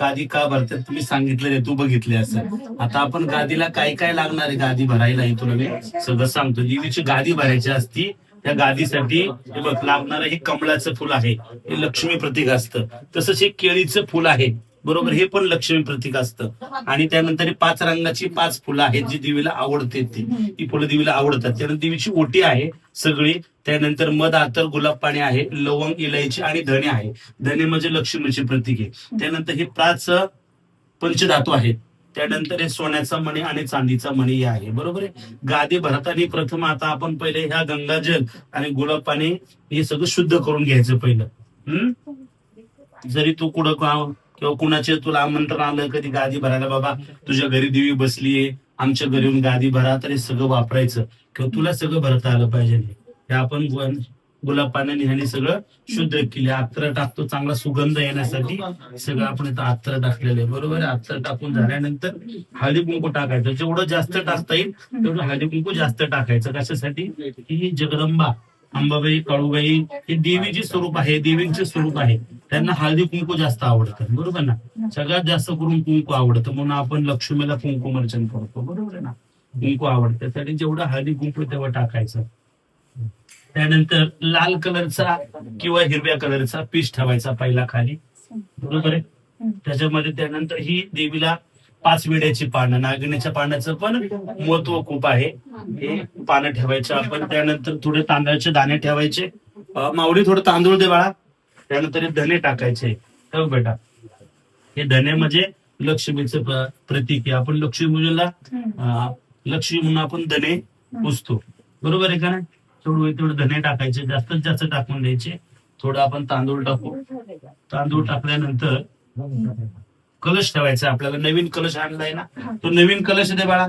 गादी का भरतात तुम्ही सांगितलं तू बघितले असं. आता आपण गादीला काय काय लागणार आहे? गादी भरायला हे तुला मी सगळं सांगतो. देवीची गादी भरायची असती त्या गादीसाठी हे बघ लागणार हे कमळाचं फुल आहे. हे लक्ष्मी प्रतीक असतं. तसंच हे केळीचं फुल आहे. बरोबर? हे पण लक्ष्मी प्रतीक असतं. आणि त्यानंतर पाच रंगाची पाच फुलं आहेत जी देवीला आवडते ती. ही फुलं देवीला आवडतात. त्यानंतर देवीची ओटी आहे सगळी. त्यानंतर मध आतर गुलाब पाणी आहे लवंग इलायची आणि धणे आहे. धणे म्हणजे लक्ष्मीचे प्रतीक आहे. त्यानंतर हे पाच पंचधातू आहेत. त्यानंतर हे सोन्याचा मणी आणि चांदीचा मणी हे आहे. बरोबर आहे? गादी भरताना प्रथम आता आपण पहिले ह्या गंगाजल आणि गुलाब पाणी हे सगळं शुद्ध करून घ्यायचं पहिलं. हम्म? जरी तू कुठं किंवा कुणाचे तुला आमंत्रण आलं कधी गादी भरायला बाबा तुझ्या घरी देवी बसलीये आमच्या घरी येऊन गादी भरा तर हे सगळं वापरायचं. किंवा तुला सगळं भरता आलं पाहिजे. हे आपण गुलाब पाण्याने ह्याने सगळं शुद्ध केले. अत्तर टाकतो चांगला सुगंध येण्यासाठी सगळं आपण इथं अत्तर टाकलेलं आहे. बरोबर आहे? अत्तर टाकून झाल्यानंतर हळदी कुंकू टाकायचं. जेवढं जास्त टाकता येईल तेवढं हळदी कुंकू जास्त टाकायचं. कशासाठी? ही जगदंबा अंबाबाई काळूबाई हे देवीचे स्वरूप आहे देवींचे स्वरूप आहे. त्यांना हळदी कुंकू जास्त आवडतं. बरोबर ना? सगळ्यात जास्त करून कुंकू आवडतं. म्हणून आपण लक्ष्मीला कुंकू अर्चन करतो. बरोबर आहे ना? कुंकू आवडतं. त्यासाठी जेवढं हळदी कुंकू तेव्हा टाकायचं. त्यानंतर लाल कलरचा किंवा हिरव्या कलरचा पीस ठेवायचा पहिला खाली. बरोबर आहे? त्याच्यामध्ये त्यानंतर ही देवीला पाच विड्याची पानं नागिणीच्या पानाचं पण महत्त्व खूप आहे. हे पानं ठेवायचे आपण. त्यानंतर थोडे तांदळाचे दाणे ठेवायचे. माऊली थोडं तांदूळ दे बाळा. त्यानंतर हे धने टाकायचे. ठेव बेटा. हे धने म्हणजे लक्ष्मीचं प्र- प्रतीक आहे. आपण लक्ष्मी पूजेला लक्ष्मी म्हणून आपण धने पुसतो बरोबर आहे का नाही? होईल तेवढं धने टाकायचे. जास्तीत जास्त टाकून द्यायचे. थोडं आपण तांदूळ टाकू. तांदूळ टाकल्यानंतर कलश ठेवायचा. आपल्याला नवीन कलश आणलाय ना? तो नवीन कलश दे बाळा.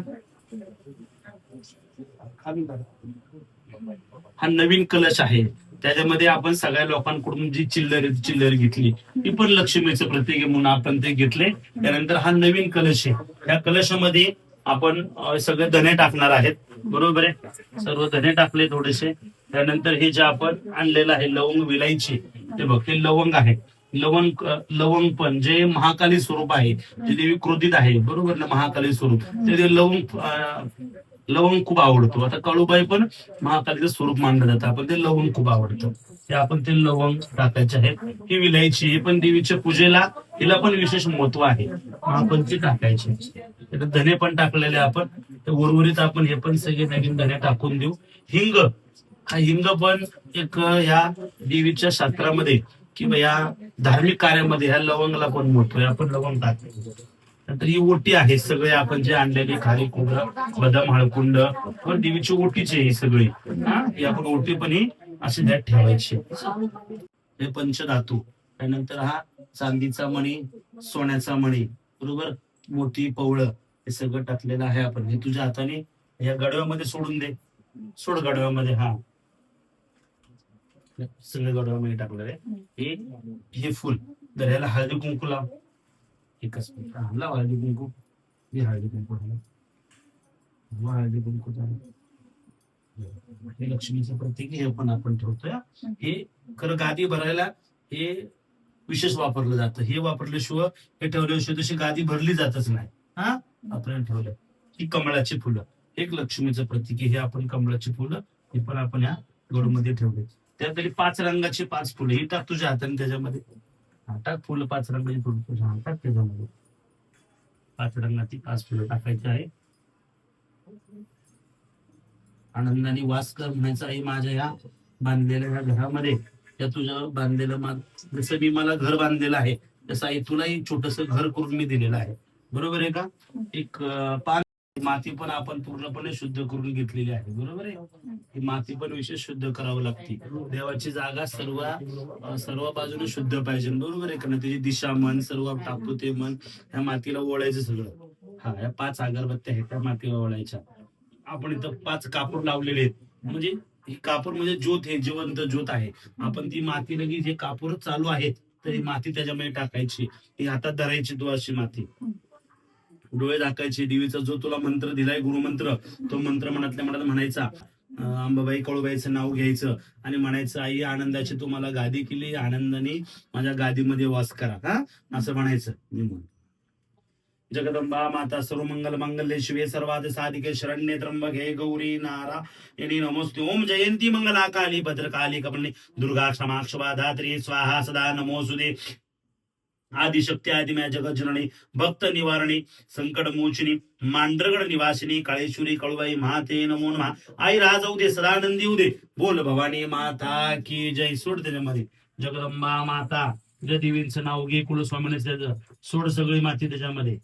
हा नवीन कलश आहे. त्याच्यामध्ये आपण सगळ्या लोकांकडून जी चिल्लर चिल्लर घेतली. ती पण लक्ष्मीचं प्रतीक म्हणून आपण ते घेतले. त्यानंतर हा नवीन कलश आहे. या कलशामध्ये आपण सगळे धने टाकणार आहेत. बरोबर आहे? सर्व धने टाकले थोडेसे. त्यानंतर हे जे आपण आणलेलं आहे लवंग विलायची ते बघ हे लवंग आहे. लवंग लवंग पण जे महाकाली स्वरूप आहे जे देवी क्रोधित आहे बरोबर ना महाकाली स्वरूप? ते लवंग लवंग खूप आवडतो. आता काळूबाई पण महाकालीचं स्वरूप मानलं जातं. आपण ते लवंग खूप आवडतं. ते आपण ते लवंग टाकायचे आहेत. ही विलायची हे पण देवीच्या पूजेला हिला पण विशेष महत्त्व आहे. आपण ती टाकायची धने पण टाकलेले आपण. उर्वरित आपण हे पण सगळे नवीन धने टाकून देऊ. हिंग. हा हिंग पण एक या देवीच्या शास्त्रामध्ये किंवा या धार्मिक कार्यामध्ये ह्या लवंगला पण महत्त्व आहे. आपण लवंग टाकायचं नंतर ही ओटी आहे सगळे आपण जे आणलेली खाली खोबरं बदाम हळकुंड व देवीची ओटीची ही सगळी. हा? ही आपण ओटी पण ही अशी त्यात ठेवायची. हे पंचधातू. त्यानंतर हा चांदीचा मणी सोन्याचा मणी बरोबर? मोठी पवळ हे सगळं टाकलेलं आहे आपण. हे तुझ्या हाताने या गडव्यामध्ये सोडून दे. सोड गडव्यामध्ये हा. सगळं गडव्यामध्ये टाकलेलं आहे. हे हे फुल. तर ह्याला हळदी कुंकू लाव. एकच मिनिट. हा, हळदी कुंकू हे हळदी कुंकू लाव. लाव हळदी कुंकू हे लक्ष्मीचं प्रतीक हे पण आपण ठेवतोय. हे खरं गादी भरायला हे विशेष वापरलं जातं. हे वापरल्याशिवाय हे ठेवल्याशिवाय तशी गादी भरली जातच नाही. हा? आपण ठेवलं. ही कमळाची फुलं. एक लक्ष्मीचं प्रतीक हे आपण कमळाची फुलं हे पण आपण या गोडमध्ये ठेवले. त्यात तरी पाच रंगाची पाच फुलं. ही टाक तुझ्या हाताने त्याच्यामध्ये. आता फुलं पाच रंगाची म्हणजे फुलं तुझ्या त्याच्यामध्ये पाच रंगाची पाच फुलं टाकायची आहे. आनंदाने वास कर म्हणायचं आहे माझ्या या बांधलेल्या या घरामध्ये. त्या तुझं बांधलेलं जसं मी मला घर बांधलेलं आहे तसं आई तुलाही छोटस घर करून मी दिलेलं आहे. बरोबर आहे का? एक पान माती पण आपण पूर्णपणे शुद्ध करून घेतलेली आहे बरोबर आहे? ही माती पण विशेष शुद्ध करावं लागते. देवाची जागा सर्व सर्व बाजूने शुद्ध पाहिजे बरोबर आहे का त्याची दिशा मन सर्व टाकतो ते मन त्या मातीला ओळायचं सगळं. हा या पाच अगरबत्त्या आहेत त्या मातीला ओळायच्या आपण इथं पाच कापूर लावलेले आहेत. म्हणजे ही कापूर म्हणजे ज्योत हे जिवंत ज्योत आहे. आपण ती माती लगेच हे कापूर चालू आहेत तर ही माती त्याच्यामध्ये टाकायची. ही हातात धरायची तू अशी माती. डोळे दाखायचे देवीचा जो तुला मंत्र दिलाय गुरुमंत्र तो मंत्र मनातल्या मनात म्हणायचा अंबाबाई कळूबाईचं नाव घ्यायचं आणि म्हणायचं आई आनंदाची तुम्हाला गादी केली आनंदाने माझ्या गादीमध्ये वास करा. हा? असं म्हणायचं. निघून. जगदंबा माता सर्व मंगल मंगल्ये शिवे सर्वाद साधिके शरण्ये त्र्यंबके गौरी नारा यांनी नमोस्तु ओम जयंती मंगला काली भद्रकाली कपली दुर्गा क्षमा क्षमा धात्री स्वाहा सदा नमोसुदे आदिशक्ती आदिमया जगत जननी भक्त निवारणी संकट मोचनी मांडरगड निवासिनी काळेश्वरी कळुबाई महाते नमो नमः. आई राज दे सदानंदी उदे. बोल भवानी माता की जय. सोड त्याच्यामध्ये. जगदंबा माता तुझ्या नाव घे कुलस्वामीने त्याचं सोड सगळी माती त्याच्यामध्ये.